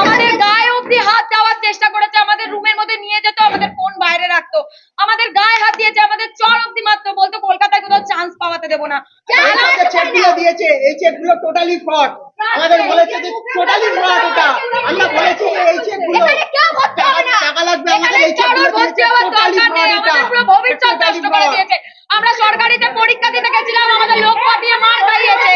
আমাদের গায়ে অব্দি হাত দেওয়ার চেষ্টা করেছে, আমাদের রুমের মধ্যে নিয়ে যেত, আমাদের ফোন বাইরে রাখতো। আমাদের গায়ে হাত দিয়েছে, আমাদের চর অব্দি মাত্র বলতো, কলকাতায় কোথাও চান্স পাওয়াতে দেবো না। দিয়েছে, এই চেকগুলো টোটালি ফ্রড আমাদের বলেছে যে টোটালি ভুয়া টাকা আমরা বলেছি এই চেকগুলো এখানে কেউ করতে টাকা লাগবে আমাদের এই চেকগুলো টোটালি আমাদের পুরো ভবিষ্যৎ নষ্ট করে দিয়েছে। আমরা সরকারিতে পরীক্ষা দিতে গেছিলাম আমাদের লোক পাঠিয়ে মার খাইয়েছে।